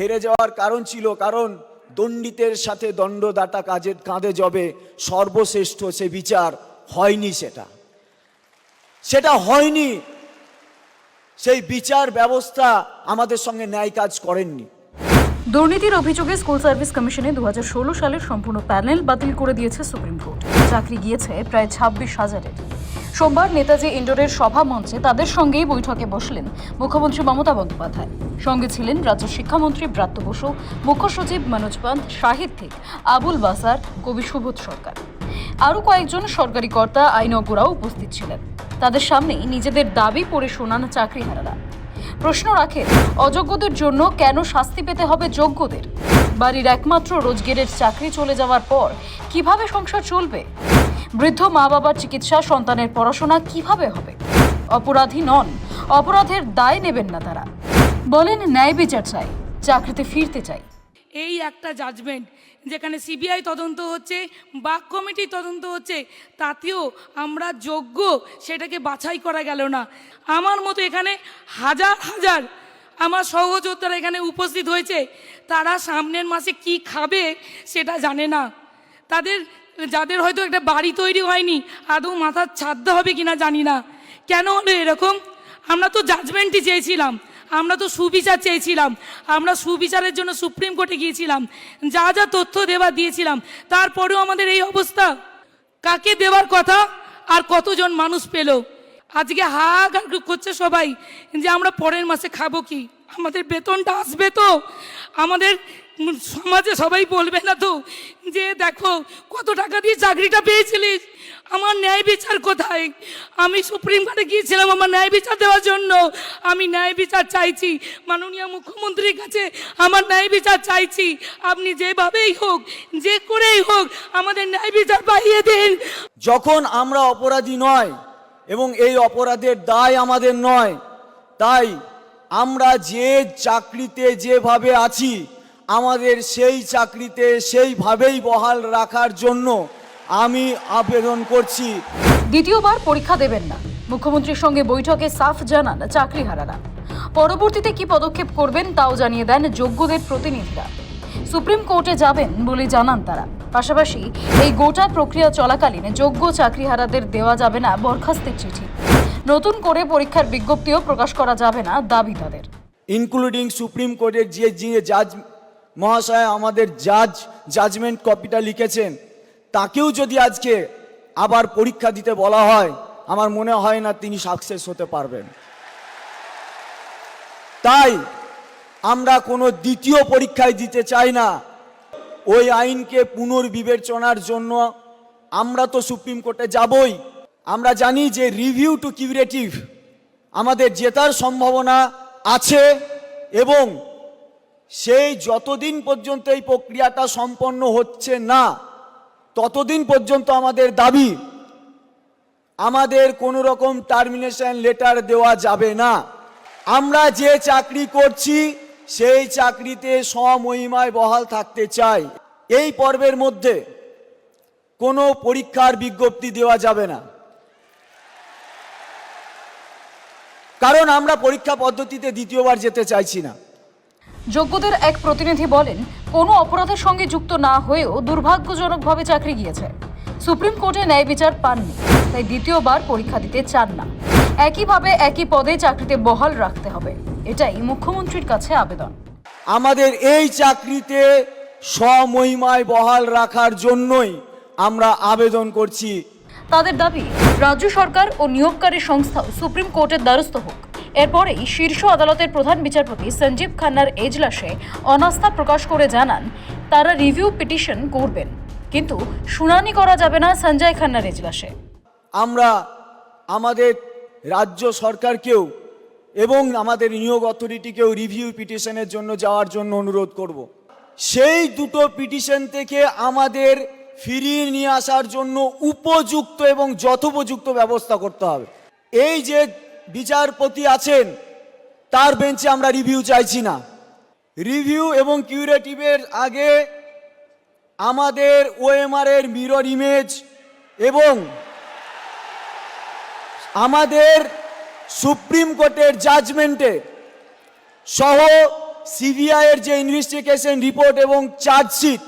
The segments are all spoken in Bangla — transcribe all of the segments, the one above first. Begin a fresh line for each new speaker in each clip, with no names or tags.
হেরে যাওয়ার কারণ ছিল কারণ দণ্ডিতের সাথে দণ্ডদাতা কাজের কাঁধে যাবে সর্বশ্রেষ্ঠ সে বিচার হয়নি সেটা। সেটা হয়নি। সেই বিচার ব্যবস্থা আমাদের সঙ্গে ন্যায় কাজ করেননি।
দুর্নীতির অভিযোগে স্কুল সার্ভিস কমিশনে দু সালের সম্পূর্ণ প্যানেল বাতিল করে দিয়েছে সুপ্রিম কোর্ট। চাকরি গিয়েছে প্রায় ছাব্বিশ হাজারের। সোমবার নেতাজি ইন্ডোরের সভা মঞ্চে তাদের সঙ্গেই বৈঠকে বসলেন মুখ্যমন্ত্রী মমতা বন্দ্যোপাধ্যায়। সঙ্গে ছিলেন রাজ্য শিক্ষামন্ত্রী ব্রাত্য বসু, মুখ্য সচিব মনোজ পান্ত সাহিত্যিক আবুল বাসার, কবি সুবোধ সরকার। আরও কয়েকজন সরকারি কর্তা আইনজ্ঞরাও উপস্থিত ছিলেন। তাদের সামনেই নিজেদের দাবি পড়ে শোনান চাকরিহারারা। প্রশ্ন রাখেন, অযোগ্যদের জন্য কেন শাস্তি পেতে হবে যোগ্যদের? বাড়ির একমাত্র রোজগেরের চাকরি চলে যাওয়ার পর কীভাবে সংসার চলবে? বৃদ্ধ মা বাবার চিকিৎসা, সন্তানের পড়াশোনা কীভাবে হবে? অপরাধী নন, অপরাধের দায় নেবেন না তারা। বলেন ন্যায় বিচার চাই, চাকরিতে ফিরতে চাই।
এই একটা জাজমেন্ট যেখানে সিবিআই তদন্ত হচ্ছে, বাক কমিটি তদন্ত হচ্ছে, তাতেও আমরা যোগ্য সেটাকে বাছাই করা গেল না। আমার মতো এখানে হাজার হাজার আমার সহযোদ্ধারা এখানে উপস্থিত হয়েছে, তারা সামনের মাসে কি খাবে সেটা জানে না। তাদের যাদের হয়তো একটা বাড়ি তৈরি হয়নি, আদৌ মাথার ছাদ্য হবে কিনা জানি না। কেন হলো এরকম? আমরা তো জাজমেন্টই চেয়েছিলাম। আমরা তো সুবিচার চেয়েছিলাম। আমরা সুবিচারের জন্য সুপ্রিম কোর্টে গিয়েছিলাম। যা যা তথ্য দেওয়া দিয়েছিলাম, তারপরেও আমাদের এই অবস্থা। কাকে দেওয়ার কথা? আর কতজন মানুষ পেল? আজকে হাহাকার করছে সবাই যে আমরা পরের মাসে খাব কি? আমাদের বেতনটা আসবে তো। আমাদের সমাজে সবাই বলবে না তো যে, দেখো, কত টাকা দিয়ে চাকরিটা পেয়েছিলিস? আমার ন্যায় বিচার কোথায়? আমি সুপ্রিম কোর্টে গিয়েছিলাম আমার ন্যায় বিচার দেওয়ার জন্য। আমি ন্যায় বিচার চাইছি। মাননীয় মুখ্যমন্ত্রীর কাছে আমার ন্যায় বিচার চাইছি। আপনি যেভাবেই হোক, যে করেই হোক, আমাদের ন্যায় বিচার পাইয়ে দিন।
যখন আমরা অপরাধী নয় এবং এই অপরাধের দায় আমাদের নয়, তাই আমরা যে চাকরিতে যেভাবে আছি, আমাদের সেই চাকরিতে সেইভাবেই বহাল রাখার জন্য আমি আবেদন করছি।
দ্বিতীয়বার পরীক্ষা দেবেন না। মুখ্যমন্ত্রীর সঙ্গে বৈঠকে সাফ জানান চাকরি হারানা পরবর্তীতে কি পদক্ষেপ করবেন তাও জানিয়ে দেন যোগ্যদের প্রতিনিধিরা। সুপ্রিম কোর্টে যাবেন বলে জানান তারা। পাশাপাশি এই গোটা প্রক্রিয়া চলাকালীন যোগ্য চাকরিহারাদের দেওয়া যাবে না বরখাস্তের চিঠি। নতুন করে পরীক্ষার বিজ্ঞপ্তিও প্রকাশ করা যাবে না দাবি তাদের।
ইনক্লুডিং সুপ্রিম কোর্টের যে যে জাজ মহাশয় আমাদের জাজ জাজমেন্ট কপিটা লিখেছেন। তাকেও যদি আজকে আবার পরীক্ষা দিতে বলা হয়, আমার মনে হয় না তিনি সাকসেস হতে পারবেন। তাই আমরা কোনো দ্বিতীয় পরীক্ষায় দিতে চাই না। ওই আইনকে পুনর্বিবেচনার জন্য আমরা তো সুপ্রিম কোর্টে যাবই। আমরা জানি যে রিভিউ টু কিউরেটিভ আমাদের জেতার সম্ভাবনা আছে এবং সেই যতদিন পর্যন্ত এই প্রক্রিয়াটা সম্পন্ন হচ্ছে না, ততদিন পর্যন্ত আমাদের দাবি, আমাদের কোনো রকম টার্মিনেশন লেটার দেওয়া যাবে না। আমরা যে চাকরি করছি সেই চাকরিতে স্বমহিমায় বহাল থাকতে চাই। এই পর্বের মধ্যে কোনো পরীক্ষার বিজ্ঞপ্তি দেওয়া যাবে না। কারণ আমরা পরীক্ষা পদ্ধতিতে দ্বিতীয়বার যেতে চাইছি না।
যোগ্যদের এক প্রতিনিধি বলেন, কোনো অপরাধের সঙ্গে যুক্ত না হয়েও দুর্ভাগ্যজনকভাবে চাকরি গিয়েছে। সুপ্রিম কোর্টে ন্যায় বিচার পাননি, তাই দ্বিতীয়বার পরীক্ষা দিতে চান না। একইভাবে একই পদে চাকরিতে বহাল রাখতে হবে। এটাই মুখ্যমন্ত্রীর কাছে আবেদন।
আমাদের এই চাকরিতে স্বমহিমায় বহাল রাখার জন্যই আমরা আবেদন করছি।
তাদের দাবি রাজ্য সরকার ও নিয়োগকারী সংস্থা সুপ্রিম কোর্টের দ্বারস্থ হোক। এরপরেই শীর্ষ আদালতের প্রধান বিচারপতি সঞ্জীব খান্নার এজলাসে অনাস্থা প্রকাশ করে জানান তারা রিভিউ পিটিশন করবেন। কিন্তু শুনানি করা যাবে না সঞ্জয় খান্নার এজলাসে।
আমরা আমাদের রাজ্য সরকারকেও এবং আমাদের নিয়োগ অথরিটিকেও রিভিউ পিটিশনের জন্য যাওয়ার জন্য অনুরোধ করব। সেই দুটো পিটিশন থেকে আমাদের ফিরিয়ে নিয়ে আসার জন্য উপযুক্ত এবং যথোপযুক্ত ব্যবস্থা করতে হবে এই যে বিচারপতি আছেন, তার বেঞ্চে আমরা রিভিউ চাইছি না রিভিউ এবং কিউরেটিভের আগে আমাদের ওএমআর এর মিরর ইমেজ এবং আমাদের সুপ্রিম কোর্টের জাজমেন্টে সহ সিবিআই এর যে ইনভেস্টিগেশন রিপোর্ট এবং চার্জশিট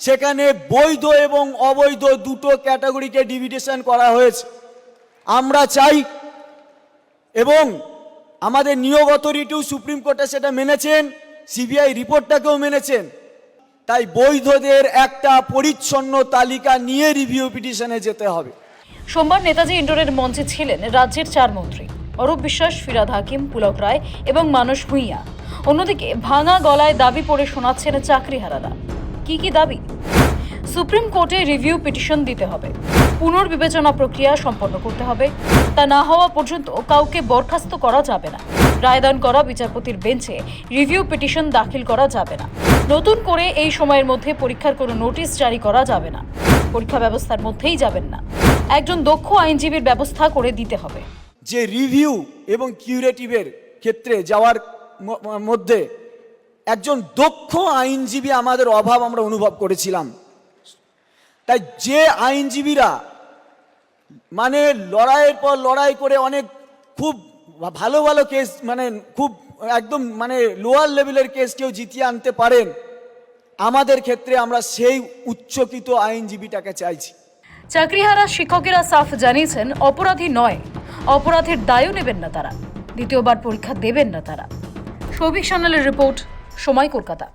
সেখানে বৈধ এবং অবৈধ দুটো ক্যাটাগরিকে ডিভিডেশন করা হয়েছে। আমরা চাই এবং আমাদের নিয়োগ অথরিটিও সুপ্রিম কোর্টে সেটা মেনেছেন সিবিআই রিপোর্টটাকেও মেনেছেন। তাই বৈধদের একটা পরিচ্ছন্ন তালিকা নিয়ে রিভিউ পিটিশনে যেতে হবে।
সোমবার নেতাজি ইন্ডোরের মঞ্চে ছিলেন রাজ্যের চার মন্ত্রী। অরূপ বিশ্বাস, ফিরাদ হাকিম, পুলক রায় এবং মানস ভূঁইয়া। অন্যদিকে ভাঙা গলায় দাবি পড়ে শোনাচ্ছেন চাকরিহারারা। কি কি দাবি? সুপ্রিম কোর্টে রিভিউ পিটিশন দিতে হবে। পুনর্বিবেচনা প্রক্রিয়া সম্পন্ন করতে হবে। তা না হওয়া পর্যন্ত কাউকে বরখাস্ত করা যাবে না। রায়দান করা বিচারপতির বেঞ্চে রিভিউ পিটিশন দাখিল করা যাবে না। নতুন করে এই সময়ের মধ্যে পরীক্ষার কোনো নোটিশ জারি করা যাবে না। পরীক্ষা ব্যবস্থার মধ্যেই যাবেন না। একজন দক্ষ আইনজীবীর ব্যবস্থা করে দিতে হবে।
যে রিভিউ এবং কিউরেটিভের ক্ষেত্রে যাওয়ার মধ্যে একজন দক্ষ আইনজীবী আমাদের অভাব আমরা অনুভব করেছিলাম। তাই যে আইনজীবীরা মানে লড়াইয়ের পর লড়াই করে অনেক খুব ভালো ভালো কেস মানে খুব একদম মানে লোয়ার লেভেলের কেস কেউ জিতিয়ে আনতে পারেন, আমাদের ক্ষেত্রে আমরা সেই উচ্চকিত আইনজীবীটাকে চাইছি।
চাকরিহারা শিক্ষকেরা সাফ জানিয়েছেন, অপরাধী নয়। অপরাধের দায়ও নেবেন না তারা। দ্বিতীয়বার পরীক্ষা দেবেন না তারা। সৌভিক সান্যালের রিপোর্ট, সময় কলকাতা।